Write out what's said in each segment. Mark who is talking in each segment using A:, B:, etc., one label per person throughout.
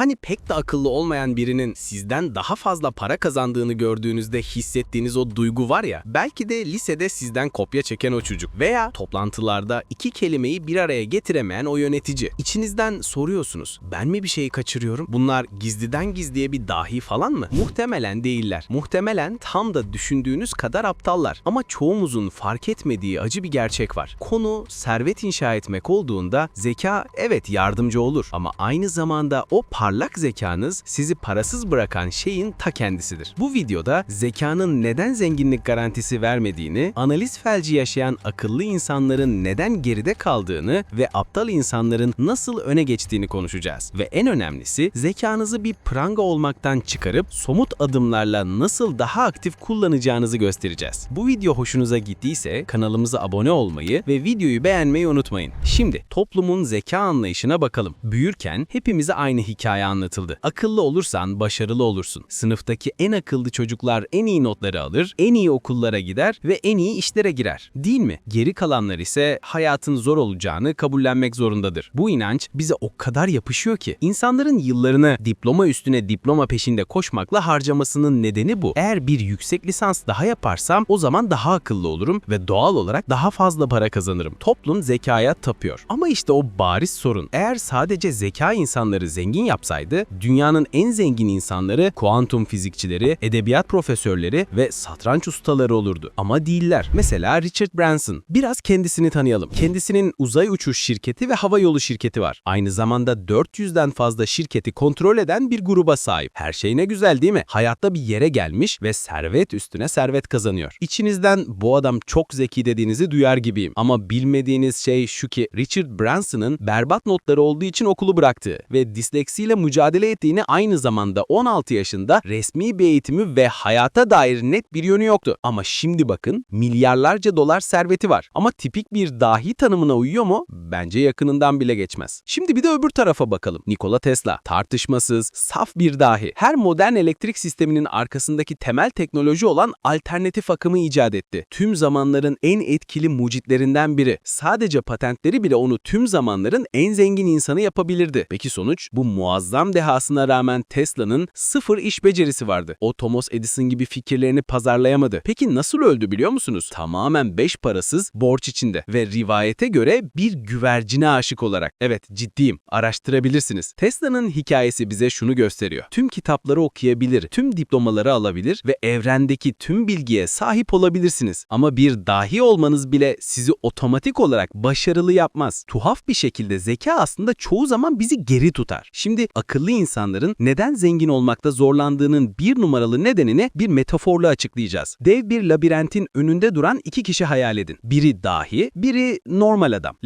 A: Hani pek de akıllı olmayan birinin sizden daha fazla para kazandığını gördüğünüzde hissettiğiniz o duygu var ya, belki de lisede sizden kopya çeken o çocuk veya toplantılarda iki kelimeyi bir araya getiremeyen o yönetici. İçinizden soruyorsunuz, ben mi bir şeyi kaçırıyorum? Bunlar gizliden gizliye bir dahi falan mı? Muhtemelen değiller. Muhtemelen tam da düşündüğünüz kadar aptallar. Ama çoğumuzun fark etmediği acı bir gerçek var. Konu servet inşa etmek olduğunda zeka evet yardımcı olur ama aynı zamanda o parlak zekanız sizi parasız bırakan şeyin ta kendisidir. Bu videoda zekanın neden zenginlik garantisi vermediğini, analiz felci yaşayan akıllı insanların neden geride kaldığını ve aptal insanların nasıl öne geçtiğini konuşacağız. Ve en önemlisi zekanızı bir pranga olmaktan çıkarıp somut adımlarla nasıl daha aktif kullanacağınızı göstereceğiz. Bu video hoşunuza gittiyse kanalımıza abone olmayı ve videoyu beğenmeyi unutmayın. Şimdi toplumun zeka anlayışına bakalım. Büyürken hepimize aynı hikaye anlatıldı. Akıllı olursan başarılı olursun. Sınıftaki en akıllı çocuklar en iyi notları alır, en iyi okullara gider ve en iyi işlere girer. Değil mi? Geri kalanlar ise hayatın zor olacağını kabullenmek zorundadır. Bu inanç bize o kadar yapışıyor ki insanların yıllarını diploma üstüne diploma peşinde koşmakla harcamasının nedeni bu. Eğer bir yüksek lisans daha yaparsam o zaman daha akıllı olurum ve doğal olarak daha fazla para kazanırım. Toplum zekaya tapıyor. Ama işte o bariz sorun. Eğer sadece zeka insanları zengin yapsaydı, dünyanın en zengin insanları kuantum fizikçileri, edebiyat profesörleri ve satranç ustaları olurdu. Ama değiller. Mesela Richard Branson. Biraz kendisini tanıyalım. Kendisinin uzay uçuş şirketi ve hava yolu şirketi var. Aynı zamanda 400'den fazla şirketi kontrol eden bir gruba sahip. Her şey ne güzel değil mi? Hayatta bir yere gelmiş ve servet üstüne servet kazanıyor. İçinizden bu adam çok zeki dediğinizi duyar gibiyim. Ama bilmediğiniz şey şu ki Richard Branson'ın berbat notları olduğu için okulu bıraktığı ve disleksiyle mücadele ettiğini aynı zamanda 16 yaşında resmi bir eğitimi ve hayata dair net bir yönü yoktu. Ama şimdi bakın milyarlarca dolar serveti var. Ama tipik bir dahi tanımına uyuyor mu? Bence yakınından bile geçmez. Şimdi bir de öbür tarafa bakalım. Nikola Tesla tartışmasız, saf bir dahi. Her modern elektrik sisteminin arkasındaki temel teknoloji olan alternatif akımı icat etti. Tüm zamanların en etkili mucitlerinden biri. Sadece patentleri bile onu tüm zamanların en zengin insanı yapabilirdi. Peki sonuç? Bu muazzam dehasına rağmen Tesla'nın sıfır iş becerisi vardı. O Thomas Edison gibi fikirlerini pazarlayamadı. Peki nasıl öldü biliyor musunuz? Tamamen beş parasız, borç içinde ve rivayete göre bir güvercine aşık olarak. Evet ciddiyim, araştırabilirsiniz. Tesla'nın hikayesi bize şunu gösteriyor. Tüm kitapları okuyabilir, tüm diplomaları alabilir ve evrendeki tüm bilgiye sahip olabilirsiniz. Ama bir dahi olmanız bile sizi otomatik olarak başarılı yapmaz. Tuhaf bir şekilde zeka aslında çoğu zaman bizi geri tutar. Şimdi akıllı insanların neden zengin olmakta zorlandığının bir numaralı nedenini bir metaforla açıklayacağız. Dev bir labirentin önünde duran iki kişi hayal edin. Biri dahi, biri normal adam.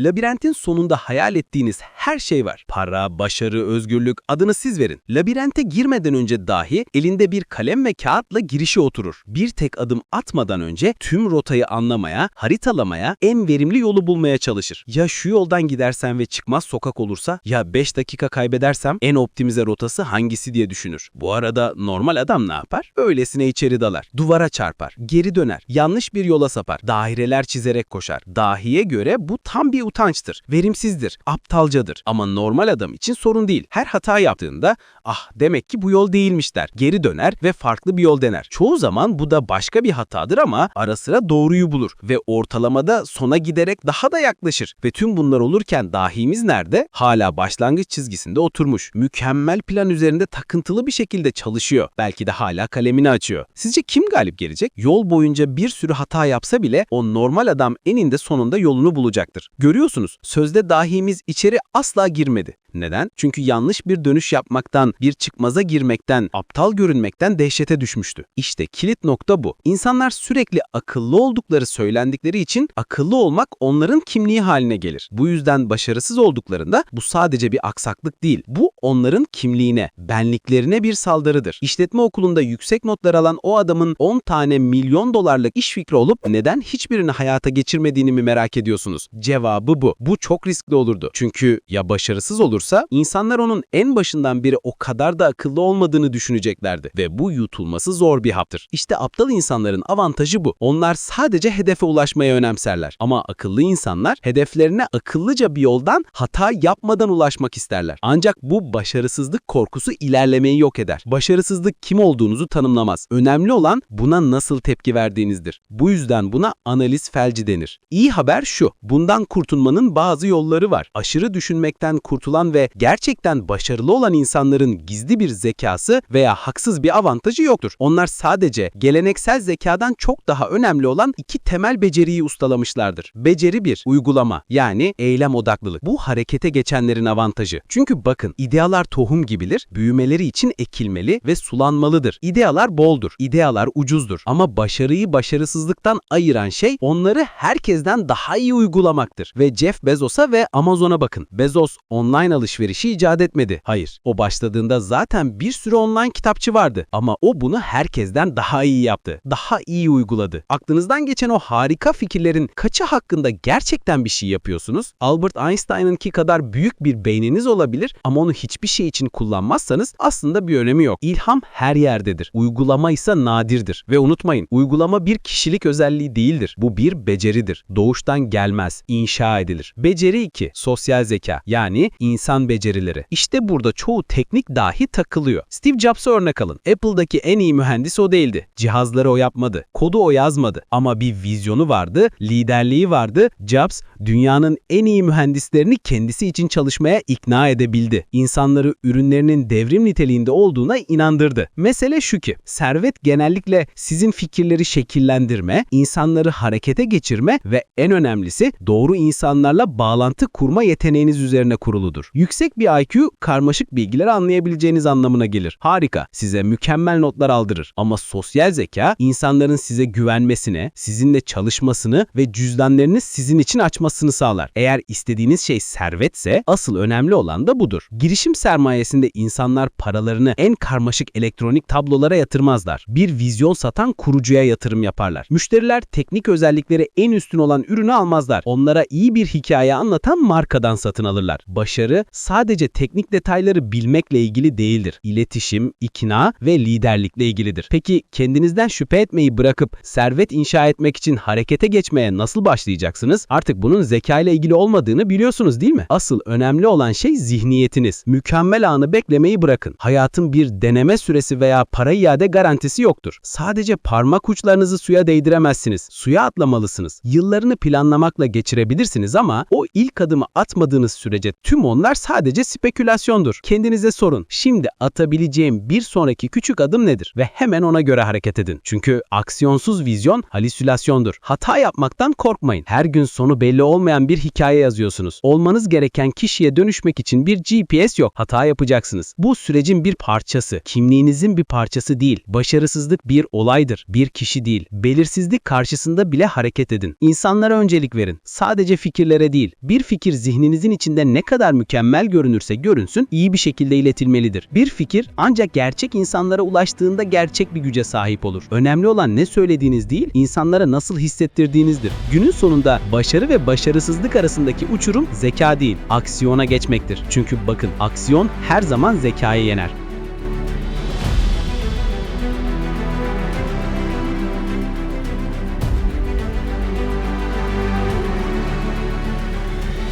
A: Labirentin sonunda hayal ettiğiniz her şey var. Para, başarı, özgürlük adını siz verin. Labirente girmeden önce dahi elinde bir kalem ve kağıtla girişe oturur. Bir tek adım atmadan önce tüm rotayı anlamaya, haritalamaya, en verimli yolu bulmaya çalışır. Ya şu yoldan gidersen ve çıkmaz sokak olursa ya 5 dakika kaybedersem en optimize rotası hangisi diye düşünür. Bu arada normal adam ne yapar? Öylesine içeri dalar. Duvara çarpar. Geri döner. Yanlış bir yola sapar. Daireler çizerek koşar. Dahiye göre bu tam bir utançtır. Verimsizdir. Aptalcadır. Ama normal adam için sorun değil. Her hata yaptığında ah demek ki bu yol değilmiş der. Geri döner ve farklı bir yol dener. Çoğu zaman bu da başka bir hatadır ama ara sıra doğruyu bulur ve ortalamada sona giderek daha da yaklaşır. Ve tüm bunlar olurken dahimiz nerede? Hala başlangıç çizgisinde oturmuş. Mükemmel plan üzerinde takıntılı bir şekilde çalışıyor. Belki de hala kalemini açıyor. Sizce kim galip gelecek? Yol boyunca bir sürü hata yapsa bile o normal adam eninde sonunda yolunu bulacaktır. Görüyorsunuz sözde dahimiz içeri asla girmedi. Neden? Çünkü yanlış bir dönüş yapmaktan, bir çıkmaza girmekten, aptal görünmekten dehşete düşmüştü. İşte kilit nokta bu. İnsanlar sürekli akıllı oldukları söylendikleri için akıllı olmak onların kimliği haline gelir. Bu yüzden başarısız olduklarında bu sadece bir aksaklık değil. Bu onların kimliğine, benliklerine bir saldırıdır. İşletme okulunda yüksek notlar alan o adamın 10 tane milyon dolarlık iş fikri olup neden hiçbirini hayata geçirmediğini mi merak ediyorsunuz? Cevabı bu. Bu çok riskli olurdu. Çünkü ya başarısız olursa insanlar onun en başından beri o kadar da akıllı olmadığını düşüneceklerdi ve bu yutulması zor bir haptır. İşte aptal insanların avantajı bu. Onlar sadece hedefe ulaşmaya önemserler. Ama akıllı insanlar hedeflerine akıllıca bir yoldan hata yapmadan ulaşmak isterler. Ancak bu başarısızlık korkusu ilerlemeyi yok eder. Başarısızlık kim olduğunuzu tanımlamaz. Önemli olan buna nasıl tepki verdiğinizdir. Bu yüzden buna analiz felci denir. İyi haber şu, bundan kurtulmanın bazı yolları var. Aşırı düşünmekten kurtulan ve gerçekten başarılı olan insanların gizli bir zekası veya haksız bir avantajı yoktur. Onlar sadece geleneksel zekadan çok daha önemli olan iki temel beceriyi ustalamışlardır. Beceri 1, uygulama yani eylem odaklılık. Bu harekete geçenlerin avantajı. Çünkü bakın idealar tohum gibidir, büyümeleri için ekilmeli ve sulanmalıdır. İdealar boldur, idealar ucuzdur. Ama başarıyı başarısızlıktan ayıran şey onları herkesten daha iyi uygulamaktır. Ve Jeff Bezos'a ve Amazon'a bakın. Bezos online alışverişi icat etmedi. Hayır, o başladığında zaten bir sürü online kitapçı vardı. Ama o bunu herkesten daha iyi yaptı. Daha iyi uyguladı. Aklınızdan geçen o harika fikirlerin kaçı hakkında gerçekten bir şey yapıyorsunuz? Albert Einstein'ınki kadar büyük bir beyniniz olabilir ama onu hiçbir şey için kullanmazsanız aslında bir önemi yok. İlham her yerdedir. Uygulama ise nadirdir. Ve unutmayın, uygulama bir kişilik özelliği değildir. Bu bir beceridir. Doğuştan gelmez, inşa edilir. Beceri 2, sosyal zeka yani insan becerileri. İşte burada çoğu teknik dahi takılıyor. Steve Jobs'a örnek alın. Apple'daki en iyi mühendis o değildi. Cihazları o yapmadı. Kodu o yazmadı. Ama bir vizyonu vardı, liderliği vardı. Jobs, dünyanın en iyi mühendislerini kendisi için çalışmaya ikna edebildi. İnsanları ürünlerinin devrim niteliğinde olduğuna inandırdı. Mesele şu ki, servet genellikle sizin fikirleri şekillendirme, insanları harekete geçirme ve en önemlisi doğru insanlarla bağlantı kurma yeteneğiniz üzerine kuruludur. Yüksek bir IQ, karmaşık bilgileri anlayabileceğiniz anlamına gelir. Harika, size mükemmel notlar aldırır. Ama sosyal zeka, insanların size güvenmesine, sizinle çalışmasını ve cüzdanlarını sizin için açmasını sağlar. Eğer istediğiniz şey servetse, asıl önemli olan da budur. Girişim sermayesinde insanlar paralarını en karmaşık elektronik tablolara yatırmazlar. Bir vizyon satan kurucuya yatırım yaparlar. Müşteriler teknik özellikleri en üstün olan ürünü almazlar. Onlara iyi bir hikaye anlatan markadan satın alırlar. Başarı sadece teknik detayları bilmekle ilgili değildir. İletişim, ikna ve liderlikle ilgilidir. Peki kendinizden şüphe etmeyi bırakıp servet inşa etmek için harekete geçmeye nasıl başlayacaksınız? Artık bunun zeka ile ilgili olmadığını biliyorsunuz değil mi? Asıl önemli olan şey zihniyetiniz. Mükemmel anı beklemeyi bırakın. Hayatın bir deneme süresi veya para iade garantisi yoktur. Sadece parmak uçlarınızı suya değdiremezsiniz. Suya atlamalısınız. Yıllarını planlamakla geçirebilirsiniz o ilk adımı atmadığınız sürece tüm onlar sadece spekülasyondur. Kendinize sorun. Şimdi atabileceğim bir sonraki küçük adım nedir? Ve hemen ona göre hareket edin. Çünkü aksiyonsuz vizyon halüsinasyondur. Hata yapmaktan korkmayın. Her gün sonu belli olmayan bir hikaye yazıyorsunuz. Olmanız gereken kişiye dönüşmek için bir GPS yok. Hata yapacaksınız. Bu sürecin bir parçası. Kimliğinizin bir parçası değil. Başarısızlık bir olaydır. Bir kişi değil. Belirsizlik karşısında bile hareket edin. İnsanlara öncelik verin. Sadece fikirlere değil. Bir fikir zihninizin içinde ne kadar mükemmel görünürse görünsün iyi bir şekilde iletilmelidir. Bir fikir ancak gerçek insanlara ulaştığında gerçek bir güce sahip olur. Önemli olan ne söylediğiniz değil, insanlara nasıl hissettirdiğinizdir. Günün sonunda başarı ve başarısızlık arasındaki uçurum zeka değil, aksiyona geçmektir. Çünkü bakın aksiyon her zaman zekayı yener.